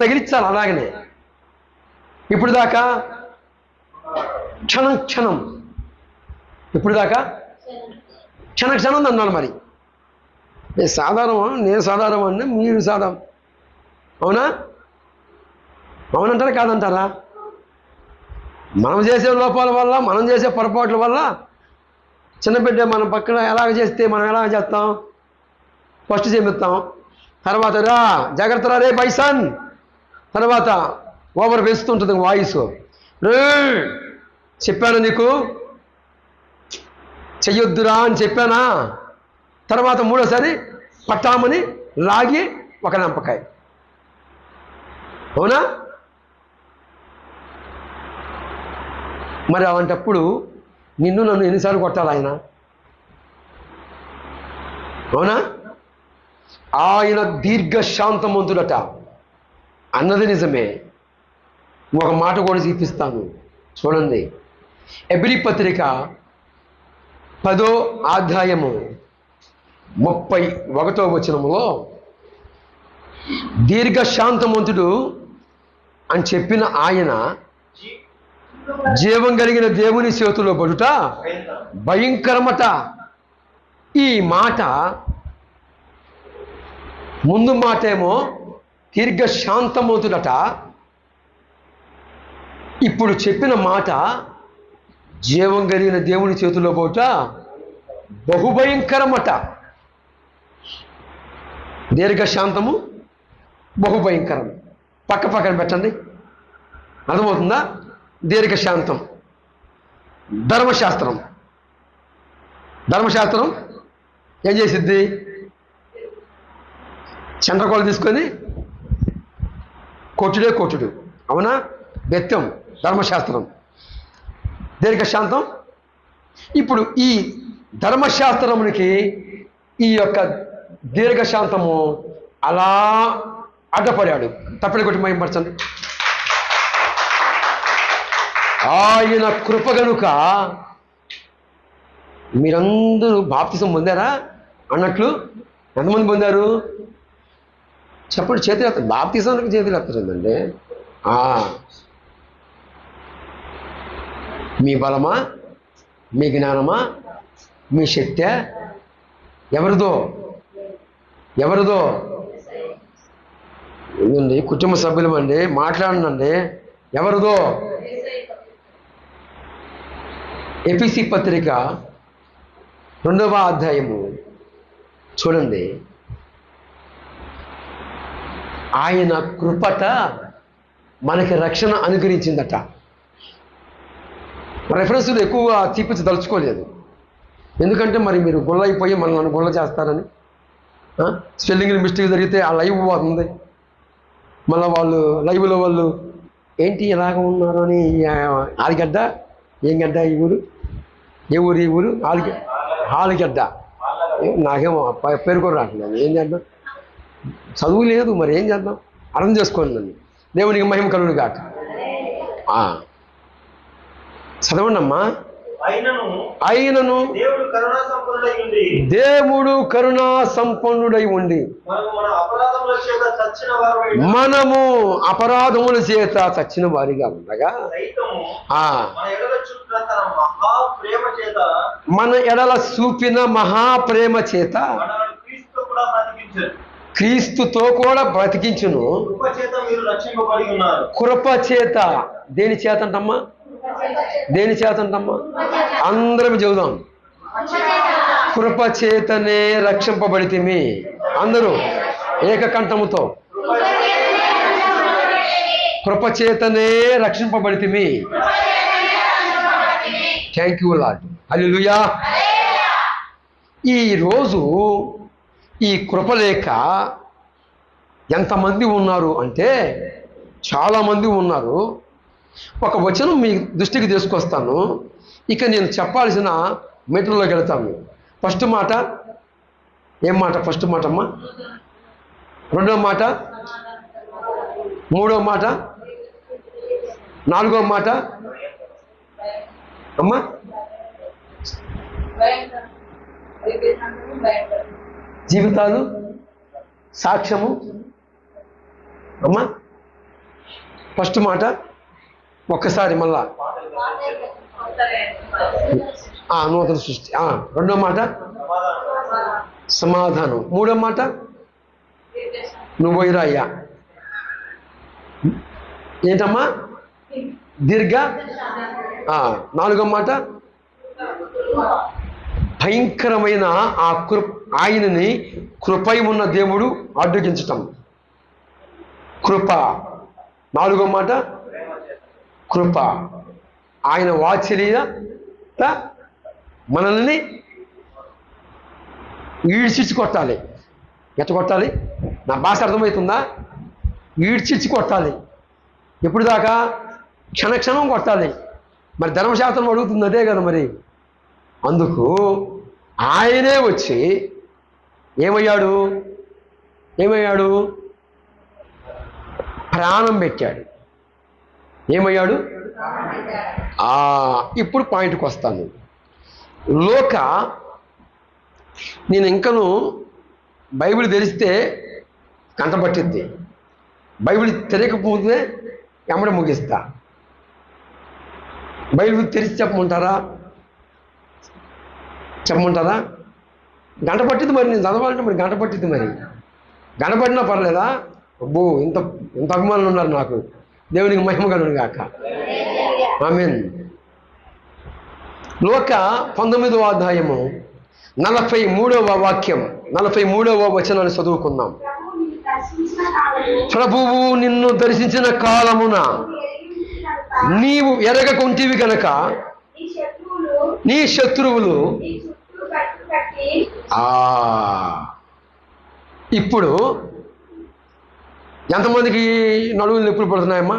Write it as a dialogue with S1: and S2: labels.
S1: తగిలించాలి అలాగనే. ఇప్పుడు దాకా క్షణం క్షణం. ఇప్పుడు దాకా క్షణ క్షణం అన్నాను మరి. నేను సాధారణమా? నేను సాధారణమా? మీరు సాధారణం. అవునా? అవునంటారా కాదంటారా? మనం చేసే లోపాల వల్ల మనం చేసే పొరపాట్ల వల్ల చిన్న బిడ్డ మన పక్కన ఎలాగ చేస్తే మనం ఎలాగ చేస్తాం? ఫస్ట్ చేపిస్తాం తర్వాత రా జాగ్రత్త రా రే బైసన్! తర్వాత ఓవర్ వేస్తుంటుంది వాయిస్. చెప్పాను నీకు? చెయ్యొద్దురా అని చెప్పానా? తర్వాత మూడోసారి పట్టామని లాగి ఒక నంపకాయ అవునా? మరి అలాంటప్పుడు నిన్ను నన్ను ఎన్నిసార్లు కొట్టాలి ఆయన? అవునా? ఆయన దీర్ఘశాంతమంతుడట. అన్నది నిజమే. ఒక మాట కూడా చూపిస్తాను. చూడండి. ఎబ్రి పత్రిక పదో అధ్యాయము ముప్పై ఒకటో వచనములో దీర్ఘశాంతమంతుడు అని చెప్పిన ఆయన జీవం కలిగిన దేవుని చేతిలో పడుట భయంకరమట. ఈ మాట ముందు మాట ఏమో దీర్ఘశాంతమవుతుడట ఇప్పుడు చెప్పిన మాట జీవం కలిగిన దేవుని చేతిలో పోట బహుభయంకరమట. దీర్ఘశాంతము బహుభయంకరం పక్క పక్కన పెట్టండి. అర్థమవుతుందా? దీర్ఘశాంతం. ధర్మశాస్త్రం. ధర్మశాస్త్రం ఏం చేసిద్ది? చంద్రకోళ తీసుకొని కోటుడే కోటుడు అవునా? బెత్తం ధర్మశాస్త్రం. దీర్ఘశాంతం. ఇప్పుడు ఈ ధర్మశాస్త్రమునికి ఈ యొక్క దీర్ఘశాంతము అలా అడ్డపడాడు. తప్పని కొట్టి మయంపరచండి ఆయన కృప గనుక మీరందరూ బాప్తిసం పొందారా? అన్నట్లు ఎంతమంది పొందారు? చెప్పండి చేతులు ఎత్తారు బాప్తిసానికి చేతులు ఎత్తారండి మీ బలమా? మీ జ్ఞానమా? మీ శక్తి? ఎవరిదో? ఎవరిదో? ఏందండి కుటుంబ సభ్యులమండి మాట్లాడండి ఎవరిదో? ఎపిసి పత్రిక రెండవ అధ్యాయము. చూడండి. ఆయన కృపట మనకి రక్షణ అనుగ్రహించిందట. రెఫరెన్స్లు ఎక్కువగా చూపించి తలుచుకోలేదు. ఎందుకంటే మరి మీరు గుళ్ళ అయిపోయి మనల్ని గుళ్ళ చేస్తారని. స్పెల్లింగ్ మిస్టేక్ జరిగితే ఆ లైవ్ పోతుంది మళ్ళీ వాళ్ళు లైవ్లో వాళ్ళు ఏంటి ఎలాగ ఉన్నారు? అని ఆలుగడ్డ ఏం గడ్డ ఈ ఊరు? ఏ ఊరు ఈ ఊరు? ఆలుగడ్డ. ఆలుగడ్డ నాకేమో పేరుకొని పేరు కూడా రావట్లేదు. ఏం చేద్దాం? చదువు లేదు మరి ఏం చేద్దాం? అర్థం చేసుకోండి నన్ను. దేవునికి మహిమ కలుగును కాక ఆ. చదవండి అమ్మా
S2: అయినను
S1: అయినను
S2: దేవుడు కరుణా సంపన్నుడై ఉండి. మనము మన అపరాధముల చేత చచ్చిన
S1: వారిగా ఉండగా
S2: సైతము
S1: ఆ.
S2: మన ఎడల చుట్టూ తన మహా ప్రేమ చేత
S1: మన ఎడల చూపిన మహాప్రేమ చేత క్రీస్తుతో కూడా బ్రతికించును.
S2: కృప చేత
S1: కృప చేత దేని చేతంటమ్మా? దేని చేతంటమ్మా? అందరం చెబుదాం. కృప చేతనే రక్షింపబడితిమి. అందరూ ఏకకంఠముతో. కృప చేతనే రక్షింపబడితిమి థ్యాంక్ యూ లాడ్ ఈ రోజు ఈ కృప లేక ఎంతమంది ఉన్నారు అంటే చాలామంది ఉన్నారు. ఒక వచనం మీ దృష్టికి తీసుకొస్తాను. ఇక నేను చెప్పాల్సిన మీటర్లోకి వెళ్తాను. ఫస్ట్ మాట ఏం మాట? ఫస్ట్ మాట అమ్మా. రెండో మాట మూడో మాట నాలుగో మాట. అమ్మా. జీవితాలు సాక్ష్యము. అమ్మా ఫస్ట్ మాట ఒక్కసారి మళ్ళా. ఆ, నూతన సృష్టి. ఆ, రెండో మాట
S2: సమాధానం.
S1: మూడో మాట నువ్వు అయ్యా ఏంటమ్మా? దీర్ఘ. ఆ, నాలుగో మాట భయంకరమైన ఆ కృ ఆయనని కృపై ఉన్న దేవుడు అడ్డగించటం కృప. నాలుగో మాట కృప. ఆయన వాత్సల్యత మనల్ని ఈడ్చిచ్చి కొట్టాలి ఎట్ట కొట్టాలి? నా భాష అర్థమవుతుందా? ఈడ్చిచ్చి కొట్టాలి ఎప్పుడు దాకా క్షణక్షణం కొట్టాలి. మరి ధర్మశాస్త్రం అడుగుతుంది అదే కదా మరి. అందుకు ఆయనే వచ్చి ఏమయ్యాడు? ఏమయ్యాడు? ప్రాణం పెట్టాడు. ఏమయ్యాడు? ఇప్పుడు పాయింట్కి వస్తాను. లోక నేను ఇంకను బైబిల్ తెరిస్తే కంట పట్టిద్ది. బైబిల్ తెరకపోతే ఎమ్మడ ముగిస్తా. బైబిల్ తెరిచి చెప్పమంటారా? చెప్పమంటారా? గంట పట్టింది మరి నేను చదవాలంటే మరి గంట పట్టింది మరి. గంట పట్టినా పర్లేదా? అబ్బో ఇంత ఇంత అభిమానులు ఉన్నారు నాకు. దేవునికి మహిమ కలుగును గాక. ఆమెన్. లోక పంతొమ్మిదవ అధ్యాయము నలభై మూడవ వాక్యం నలభై మూడవ వచనాన్ని చదువుకుందాం.
S3: ప్రభువు నిన్ను దర్శించిన
S1: దర్శించిన కాలమున నీవు ఎరగకుంటివి గనక
S3: నీ శత్రువులు
S1: ఇప్పుడు ఎంతమందికి నడువులు నొప్పులు పడుతున్నాయమ్మా?